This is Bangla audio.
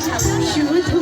শুধু